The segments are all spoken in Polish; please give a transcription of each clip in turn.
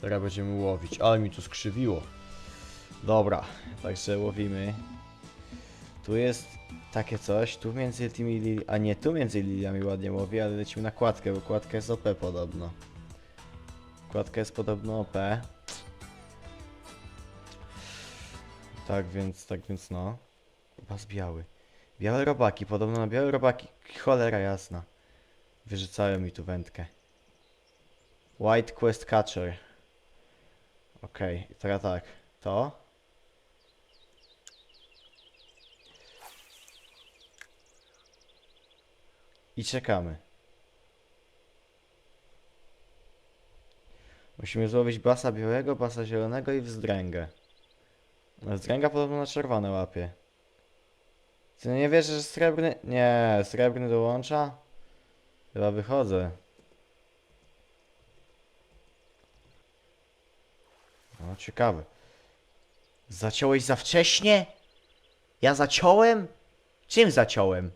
Teraz będziemy łowić, ale mi tu skrzywiło. Dobra, także łowimy. Tu jest takie coś, tu między tymi lili... A nie, tu między liliami ładnie łowi, ale lecimy na kładkę, bo kładka jest OP podobno. Kładka jest podobno OP. Tak więc, tak więc no. Bas biały. Białe robaki, podobno na białe robaki. Cholera jasna. Wyrzucają mi tu wędkę. White Quest Catcher. Okej, okay, teraz tak. To. I czekamy. Musimy złowić basa białego, basa zielonego i wzdręgę. Wzdręga podobno na czerwone łapie. Ty nie wierzę, że srebrny... Nie, srebrny dołącza? Chyba wychodzę. No, ciekawe. Zaciąłeś za wcześnie? Ja zaciąłem? Czym zaciąłem?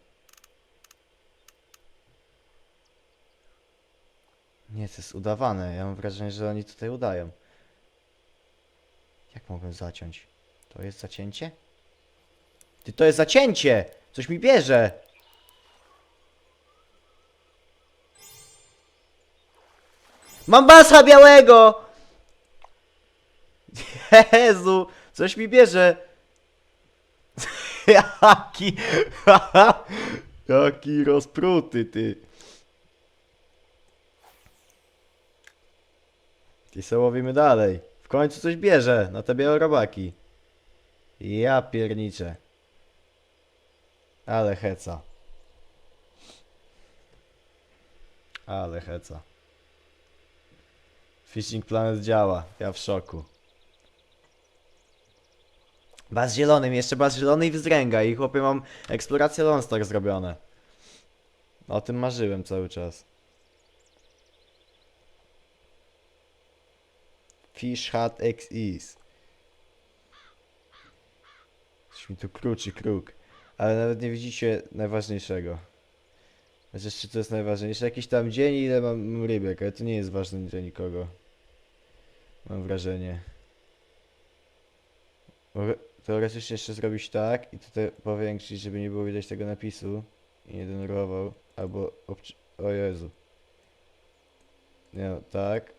Nie, to jest udawane. Ja mam wrażenie, że oni tutaj udają. Jak mogłem zaciąć? To jest zacięcie? Ty, to jest zacięcie! Coś mi bierze! Mam basa białego! Jezu, coś mi bierze. Jaki, jaki rozpruty ty. I se łowimy dalej. W końcu coś bierze na te białe robaki. Ja pierniczę. Ale heca. Ale heca. Fishing Planet działa. Ja w szoku. Baz zielonym, jeszcze baz zielony i wzdręga i chłopie mam eksplorację Lone Star zrobione. O tym marzyłem cały czas. Fish Hut XIS. Coś mi tu kruczy kruk. Ale nawet nie widzicie najważniejszego. Chociaż czy to jest najważniejsze? Jakiś tam dzień ile mam rybek, ale to nie jest ważne dla nikogo. Mam wrażenie. Mogę teoretycznie jeszcze zrobić tak i tutaj powiększyć, żeby nie było widać tego napisu i nie denerwował. Albo obci- O Jezu. Nie no, tak.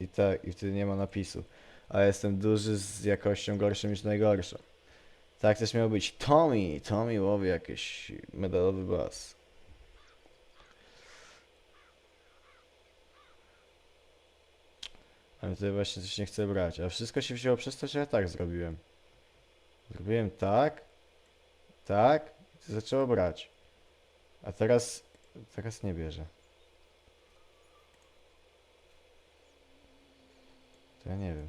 I tak, i wtedy nie ma napisu. A jestem duży z jakością gorszą niż najgorszą. Tak też miało być. Tommy! Tommy łowi jakiś medalowy bas. Ale tutaj właśnie coś nie chcę brać. A wszystko się wzięło przez to, że ja tak zrobiłem. Zrobiłem tak. Tak. I zaczęło brać. A teraz... Teraz nie bierze. To ja nie wiem.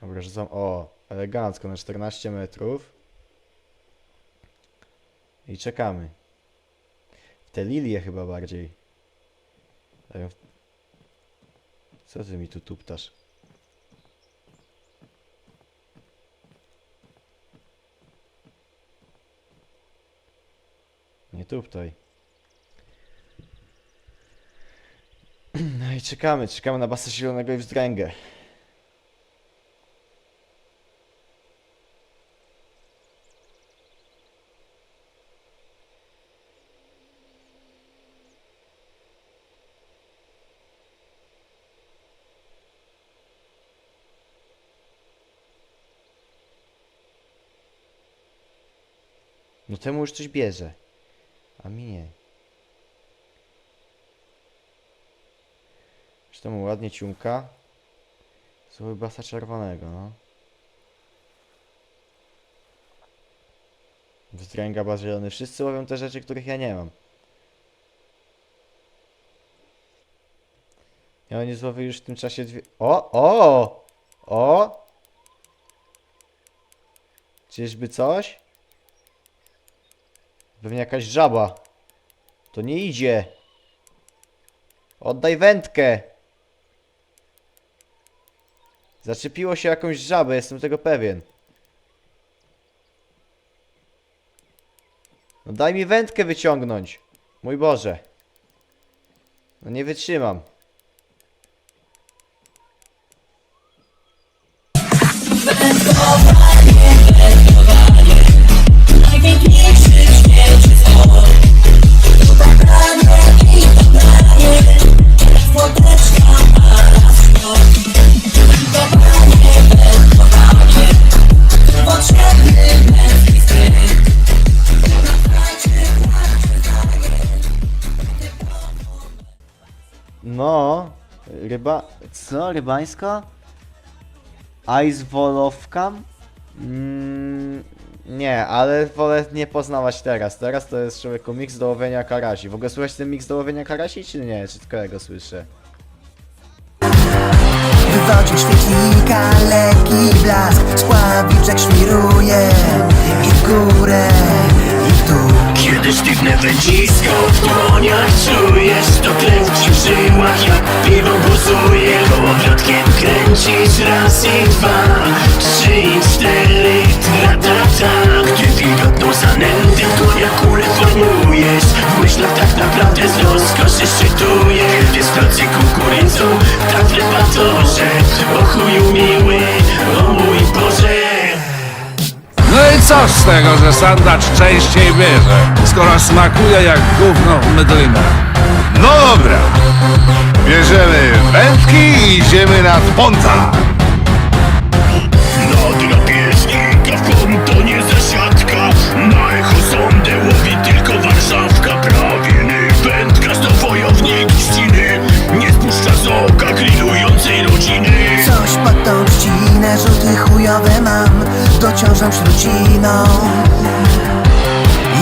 Dobra, rzucam. O, elegancko na 14 metrów. I czekamy. Te lilie chyba bardziej. W- Co ty mi tu tuptasz? Nie tuptaj. No i czekamy, czekamy na basę zielonego i wzdręgę. Temu już coś bierze. A mi nie. Temu ładnie ciumka? Zły basa czerwonego, no. Wzdręga bas zielony. Wszyscy łowią te rzeczy, których ja nie mam. Ja nie złowię już w tym czasie dwie... O! O! O! Czyżby coś? Pewnie jakaś żaba. To nie idzie. Oddaj wędkę. Zaczepiło się jakąś żabę, jestem tego pewien. No daj mi wędkę wyciągnąć. Mój Boże. No nie wytrzymam. Ryba... Co? Rybańska? Ice Wolowka? Mm, nie, ale wolę nie poznawać teraz. Teraz to jest człowieku miks do łowienia karasi. W ogóle słychać ten miks do łowienia karasi, czy nie? Czy tylko ja go słyszę? W wodzie świetlika lekki blask Spławiczek świruje I w górę, Sztywne wędzisko w dłoniach czujesz To krew ci w żyłach. Jak piwo buzuje Kołowrotkiem kręcisz. Raz i dwa Trzy i cztery, tra ta ta Gdy wilgotną zanętę w dłoniach kulę formujesz W myślach tak naprawdę z rozkoszy szczytujesz Kiedy stocy kukurydzą, tak w O chuju miły, o mój Boże i co z tego, że sandacz częściej bierze, skoro smakuje jak gówno w mydlinę? No dobra. Bierzemy wędki i idziemy nad ponta. Dociążam śruciną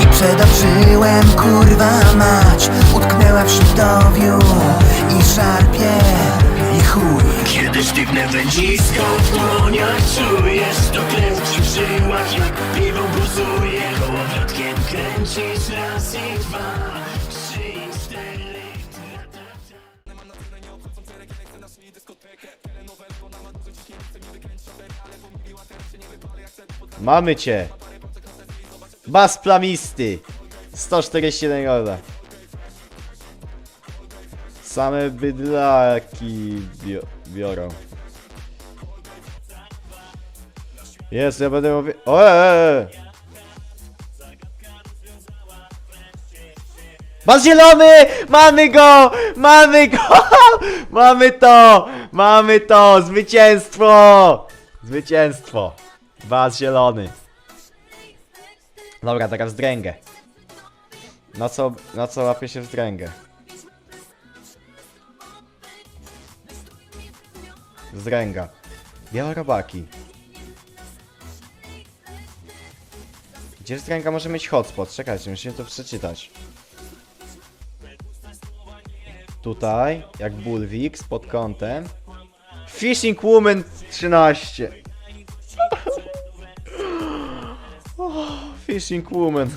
I przedobrzyłem kurwa mać. Utknęła w sitowiu I szarpie. I chuj. Kiedy sztywne wędzisko w dłoniach czujesz To krew w żyłach jak piwo buzuje Kołowrotkiem kręcisz raz i dwa Mamy cię! Bas plamisty! 141 golda. Same bydlaki bio biorą. Jest, ja będę mówił... O, Bas zielony! Mamy go! Mamy go! Mamy to! Mamy to! Zwycięstwo! Zwycięstwo! Bas zielony. Dobra, teraz wzdręgę. Na co, na co łapie się wzdręgę? Wzdręga. Białe robaki. Gdzie wzdręga może mieć hotspot? Czekajcie, musimy to przeczytać. Tutaj, jak Bulwix, pod kątem. Fishing Woman 13. Fishing Woman.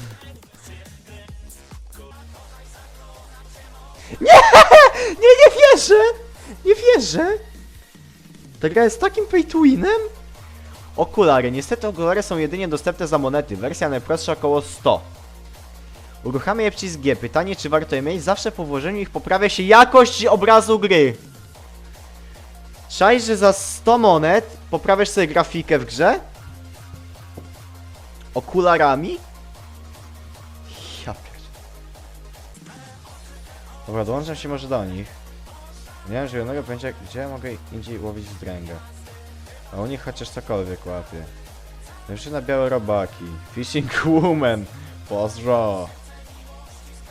Nie! Nie, nie wierzę! Nie wierzę! Ta gra jest takim pay to winem? Okulary. Niestety okulary są jedynie dostępne za monety. Wersja najprostsza około 100. Uruchamiam je przycisk G. Pytanie, czy warto je mieć? Zawsze po włożeniu ich poprawia się jakość obrazu gry. Czaj, że za 100 monet poprawiasz sobie grafikę w grze? Okularami? Ja. Dobra, dołączam się może do nich. Nie mam zielonego pojęcia, gdzie ja mogę indziej łowić wzdręgę. A u nich chociaż cokolwiek łapie. Jeszcze na białe robaki. Fishing Woman. Pozdro.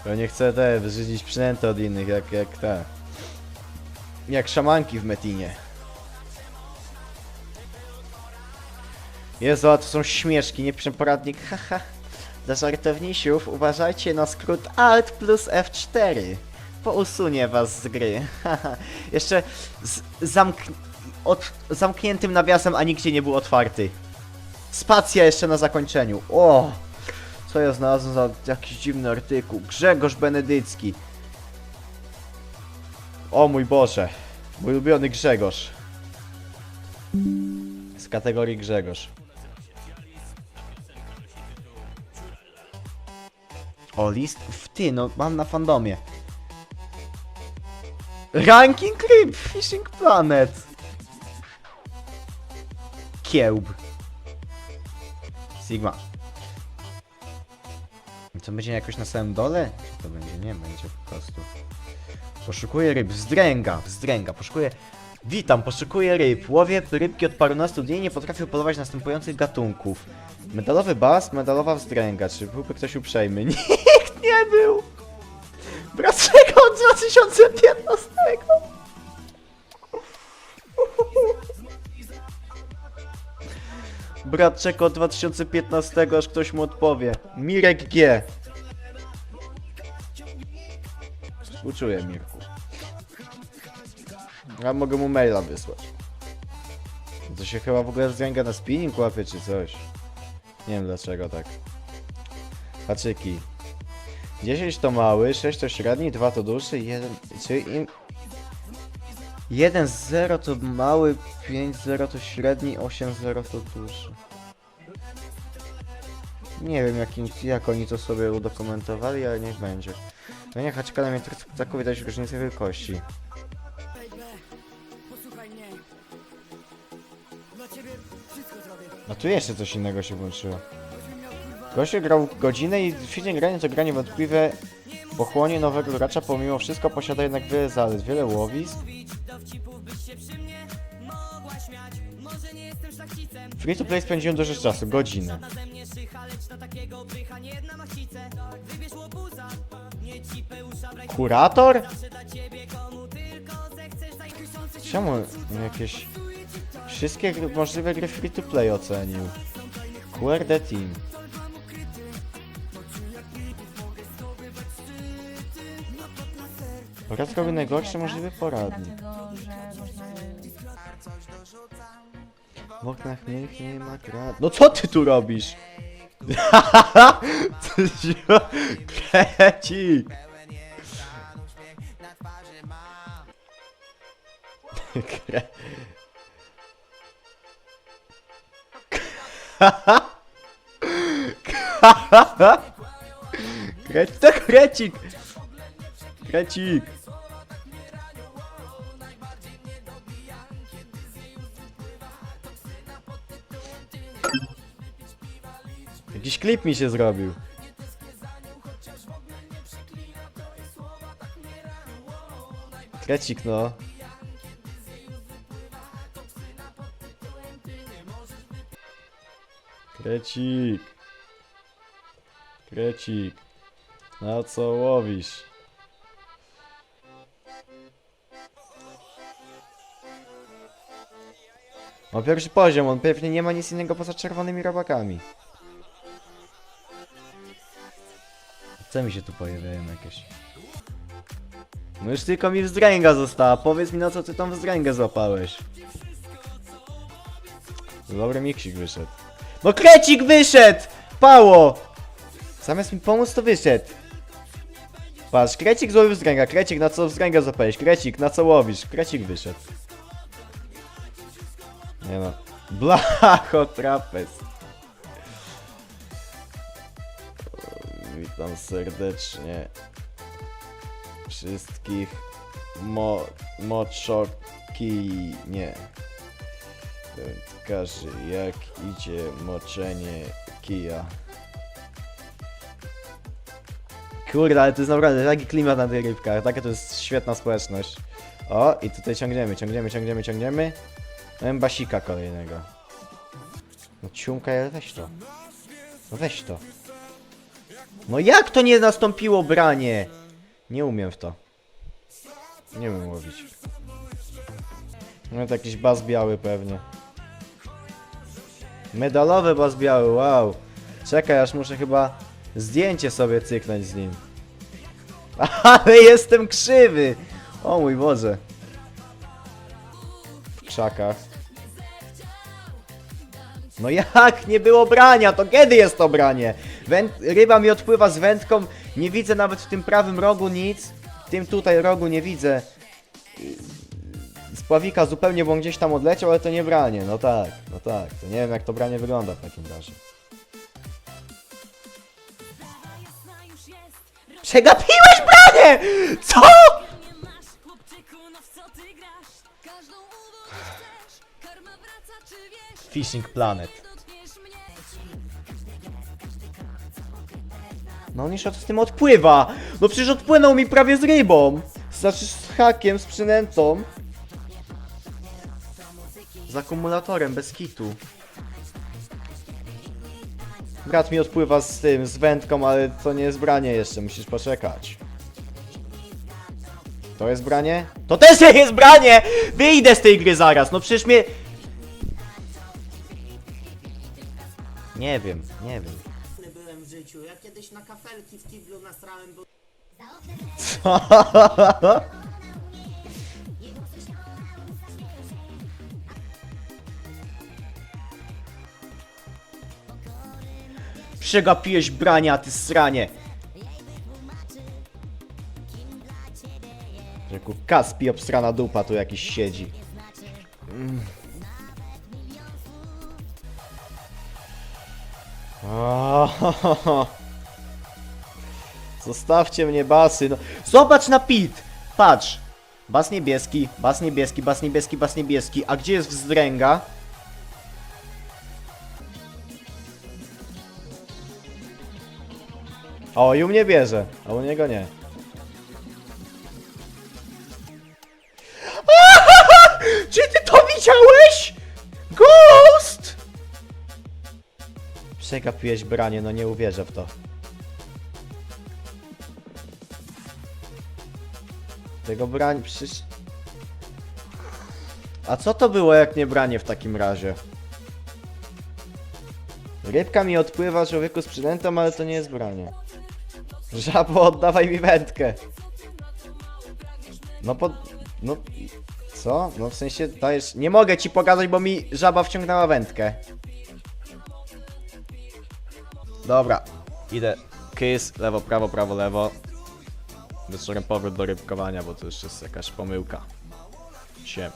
To nie chcę te wyrzydzić przynęty od innych, jak, jak te. Jak szamanki w Metinie. Jezu, a to są śmieszki, nie poradnik. Haha. Dla żartownisiów uważajcie na skrót Alt plus F4. Bo usunie was z gry. Jeszcze z zamk od zamkniętym nawiasem, a nigdzie nie był otwarty. Spacja jeszcze na zakończeniu. O! Co ja znalazłem za jakiś dziwny artykuł? Grzegorz Benedycki. O mój Boże. Mój ulubiony Grzegorz. Z kategorii Grzegorz. O, list w ty, no mam na fandomie. Ranking Ryb, Fishing Planet. Kiełb. Sigma. Co będzie jakoś na samym dole? Czy to będzie? Nie, będzie po prostu. Poszukuję ryb. Wzdręga, wzdręga. Poszukuję... Witam, poszukuję ryb. Łowię rybki od parunastu dni i nie potrafię polować następujących gatunków. Medalowy bas, medalowa wzdręga. Czy byłby ktoś uprzejmy? Nikt nie był! Dlaczego od 2015? Brat czeka od 2015, aż ktoś mu odpowie. Mirek G. Współczuję, Mirku. Ja mogę mu maila wysłać. To się chyba w ogóle zręga na spinning łapie czy coś. Nie wiem dlaczego tak. Haczyki. 10 to mały, 6 to średni, 2 to dłuższy, 1... Czy im... 1-0 to mały, 5-0 to średni, 8-0 to dłuższy. Nie wiem jak, jak oni to sobie udokumentowali, ale niech będzie. No nie, haczka na mnie tak widać różnicę wielkości. No tu jeszcze coś innego się włączyło. Gościu grał godzinę i świetnie granie to granie wątpliwe pochłonie nowego gracza, pomimo wszystko posiada jednak wiele zalet, wiele łowisk. Free to play spędziłem dużo czasu, godzinę. Kurator? Czemu jakieś... Wszystkie możliwe gry free to play ocenił. QRD Team. Oraz robię najgorszy możliwy poradnik. W oknach niech nie ma krat... No co ty tu robisz? Krecik! Kre... Kre... To krecik! Krecik! Jakiś klip mi się zrobił. Krecik no. Krecik. Krecik. Na co łowisz? O pierwszy poziom, on pewnie nie ma nic innego poza czerwonymi robakami. Co mi się tu pojawiają jakieś? No już tylko mi wzdręga została, powiedz mi na co ty tą wzdręgę złapałeś. Dobry miksik wyszedł. No krecik wyszedł! Pało! Zamiast mi pomóc to wyszedł. Patrz, krecik złowił wzdręga, krecik na co wzdręgę złapałeś, krecik na co łowisz, krecik wyszedł. Nie no. Blacho trapez. Witam serdecznie wszystkich mo moczoki nie wędkarzy jak idzie moczenie kija Kurde, ale to jest naprawdę taki klimat na tych rybkach, taka to jest świetna społeczność. O, i tutaj ciągniemy, ciągniemy, ciągniemy, ciągniemy. Mam basika kolejnego. No ciumka, ale weź to. No weź to. No jak to nie nastąpiło branie? Nie umiem w to. Nie umiem łowić. No to jakiś bas biały pewnie. Medalowy bas biały, wow. Czekaj, aż muszę chyba zdjęcie sobie cyknąć z nim. Ale jestem krzywy! O mój Boże. W krzakach. No jak nie było brania? To kiedy jest to branie? Węd ryba mi odpływa z wędką. Nie widzę nawet w tym prawym rogu nic. W tym tutaj rogu nie widzę. Z pławika zupełnie, bo on gdzieś tam odleciał, ale to nie branie. No tak, no tak. To nie wiem jak to branie wygląda w takim razie. Przegapiłeś branie! Co? Fishing Planet. No on od z tym odpływa! No przecież odpłynął mi prawie z rybą! Znaczy z hakiem, z przynętą. Z akumulatorem, bez kitu. Brat mi odpływa z tym, z wędką, ale to nie jest branie jeszcze, musisz poczekać. To jest branie? To też nie jest branie! Wyjdę z tej gry zaraz, no przecież mnie... Nie wiem, nie wiem. Życiu. Ja kiedyś na kafelki w kiblu nasrałem, bo Przegapiłeś brania, ty sranie! Rzeku Kaspi obsrana dupa tu jakiś siedzi. Mm. Zostawcie mnie basy, no. Zobacz na pit! Patrz! Bas niebieski, bas niebieski, bas niebieski, bas niebieski. A gdzie jest wzdręga? O, i u mnie bierze, a u niego nie. Czy ty to widziałeś? Ghost! Przegapiłeś branie, no nie uwierzę w to. Tego brania, przecież... A co to było jak nie branie w takim razie? Rybka mi odpływa człowieku z przynętą, ale to nie jest branie. Żabo, oddawaj mi wędkę. No po... No... Co? No w sensie dajesz... Nie mogę ci pokazać, bo mi żaba wciągnęła wędkę. Dobra. Idę. Kiss, lewo, prawo, prawo, lewo. Wieczorem powrót do rybkowania, bo to już jest jakaś pomyłka. Siem.